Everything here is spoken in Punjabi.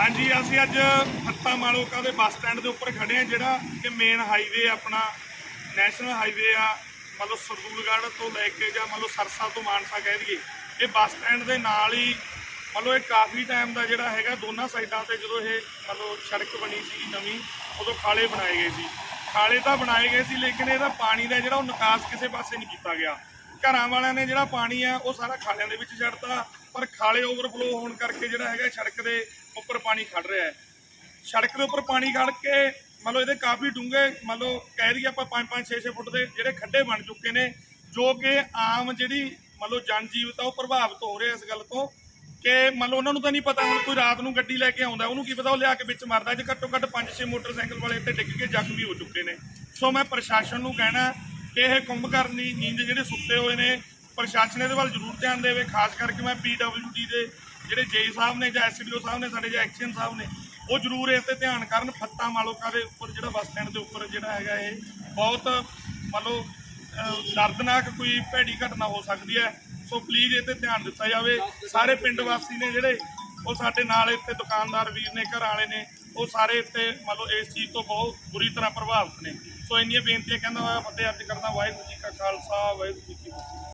ਹਾਂਜੀ, ਅਸੀਂ ਅੱਜ ਫੱਤਾ ਮਾਲੋਕਾ ਦੇ ਬੱਸ ਸਟੈਂਡ ਦੇ ਉੱਪਰ ਖੜੇ ਆ ਜਿਹੜਾ ਕਿ ਮੇਨ ਹਾਈਵੇ ਆਪਣਾ ਨੈਸ਼ਨਲ ਹਾਈਵੇ ਆ, ਮਤਲਬ ਸਰਦੂਲਗੜ੍ਹ ਤੋਂ ਲੈ ਕੇ ਜਾਂ ਮਤਲਬ ਸਰਸਾ ਤੋਂ ਮਾਨਸਾ ਕਹਿ ਦਈਏ। ਇਹ ਬੱਸ ਸਟੈਂਡ ਦੇ ਨਾਲ ਹੀ ਮਤਲਬ ਇਹ ਕਾਫੀ ਟਾਈਮ ਦਾ ਜਿਹੜਾ ਹੈਗਾ, ਦੋਨਾਂ ਸਾਈਡਾਂ ਤੇ ਜਦੋਂ ਇਹ ਮਤਲਬ ਸੜਕ ਬਣੀ ਸੀ ਨਵੀਂ, ਉਦੋਂ ਖਾਲੇ ਬਣਾਏ ਗਏ ਸੀ। ਖਾਲੇ ਤਾਂ ਬਣਾਏ ਗਏ ਸੀ, ਲੇਕਿਨ ਇਹਦਾ ਪਾਣੀ ਦਾ ਜਿਹੜਾ ਉਹ ਨਿਕਾਸ ਕਿਸੇ ਪਾਸੇ ਨਹੀਂ ਕੀਤਾ ਗਿਆ। ਘਰਾਂ ਵਾਲਿਆਂ ਨੇ ਜਿਹੜਾ ਪਾਣੀ ਆ, ਉਹ ਸਾਰਾ ਖਾਲਿਆਂ ਦੇ ਵਿੱਚ ਛੱਡਤਾ, ਪਰ ਖਾਲੇ ਓਵਰਫਲੋ ਹੋਣ ਕਰਕੇ ਜਿਹੜਾ ਹੈਗਾ ਸੜਕ ਦੇ ਉੱਪਰ ਪਾਣੀ ਖੜ ਰਿਹਾ ਹੈ। ਸੜਕ ਦੇ ਉੱਪਰ ਪਾਣੀ ਖੜ ਕੇ ਮਤਲਬ ਇਹਦੇ ਕਾਫੀ ਡੂੰਘੇ ਮਤਲਬ ਕਹਿ ਦਈਏ ਆਪਾਂ 5 5 6 6 ਫੁੱਟ ਦੇ ਜਿਹੜੇ ਖੱਡੇ ਬਣ ਚੁੱਕੇ ਨੇ, ਜੋ ਕਿ ਆਮ ਜਿਹੜੀ ਮਤਲਬ ਜਨ ਜੀਵਤ ਆ ਉਹ ਪ੍ਰਭਾਵਿਤ ਹੋ ਰਿਹਾ ਇਸ ਗੱਲ ਤੋਂ ਕਿ ਮਤਲਬ ਉਹਨਾਂ ਨੂੰ ਤਾਂ ਨਹੀਂ ਪਤਾ ਹੁਣ ਕੋਈ ਰਾਤ ਨੂੰ ਗੱਡੀ ਲੈ ਕੇ ਆਉਂਦਾ, ਉਹਨੂੰ ਕੀ ਪਤਾ ਉਹ ਲਿਆ ਕੇ ਵਿੱਚ ਮਰਦਾ ਜੇ ਘੱਟੋ ਘੱਟ 5-6 ਮੋਟਰਸਾਈਕਲ ਵਾਲੇ ਇੱਥੇ ਡਿੱਗ ਕੇ ਜ਼ਖਮੀ ਹੋ ਚੁੱਕੇ ਨੇ। ਸੋ ਮੈਂ ਪ੍ਰਸ਼ਾਸਨ ਨੂੰ ਕਹਿਣਾ ਕਿ ਇਹ ਕੁੰਭਕਰਨੀ ਨੀਂਦ ਜਿਹੜੇ ਸੁੱਤੇ ਹੋਏ ਨੇ ਪ੍ਰਸ਼ਾਸਨ ਇਹਦੇ ਵੱਲ ਜ਼ਰੂਰ ਧਿਆਨ ਦੇਵੇ ਖਾਸ ਕਰਕੇ ਮੈਂ ਪੀਡਬਲਯੂਡੀ ਦੇ ਜਿਹੜੇ ਜੇਈ ਸਾਹਿਬ ਨੇ ਜਾਂ ਐਸਡੀਓ ਸਾਹਿਬ ਨੇ ਸਾਡੇ ਜਾਂ ਐਕਸ਼ਨ ਸਾਹਿਬ ਨੇ ਉਹ ਜ਼ਰੂਰ ਇਸ ਤੇ ਧਿਆਨ ਕਰਨ ਫੱਤਾ ਮਾਲੋਕਾ ਦੇ ਉੱਪਰ ਜਿਹੜਾ ਬੱਸ ਸਟੈਂਡ ਦੇ ਉੱਪਰ ਜਿਹੜਾ ਹੈਗਾ ਇਹ ਬਹੁਤ ਮਤਲਬ ਅਹ, ਦਰਦਨਾਕ ਕੋਈ ਭੈੜੀ ਘਟਨਾ ਹੋ ਸਕਦੀ ਹੈ। ਸੋ ਪਲੀਜ਼ ਇਹ ਤੇ ਧਿਆਨ ਦਿੱਤਾ ਜਾਵੇ। ਸਾਰੇ ਪਿੰਡ ਵਾਸੀ ਨੇ ਜਿਹੜੇ ਉਹ ਸਾਡੇ ਨਾਲ ਇੱਥੇ ਦੁਕਾਨਦਾਰ ਵੀਰ ਨੇ ਘਰ ਵਾਲੇ ਨੇ ਉਹ ਸਾਰੇ ਇੱਥੇ ਮਤਲਬ ਇਸ ਚੀਜ਼ ਤੋਂ ਬਹੁਤ ਬੁਰੀ ਤਰ੍ਹਾਂ ਪ੍ਰਭਾਵਿਤ ਨੇ। ਸੋ ਇੰਨੀਆਂ ਬੇਨਤੀਆਂ ਕਹਿੰਦਾ ਹੋਇਆ ਫਤਿਹ ਅਰਜ਼ ਕਰਦਾ ਵਾਹਿਗੁਰੂ ਜੀ ਕਾ ਖਾਲਸਾ ਵਾਹਿਗੁਰੂ ਜੀ ਕੀ ਫਤਿਹ।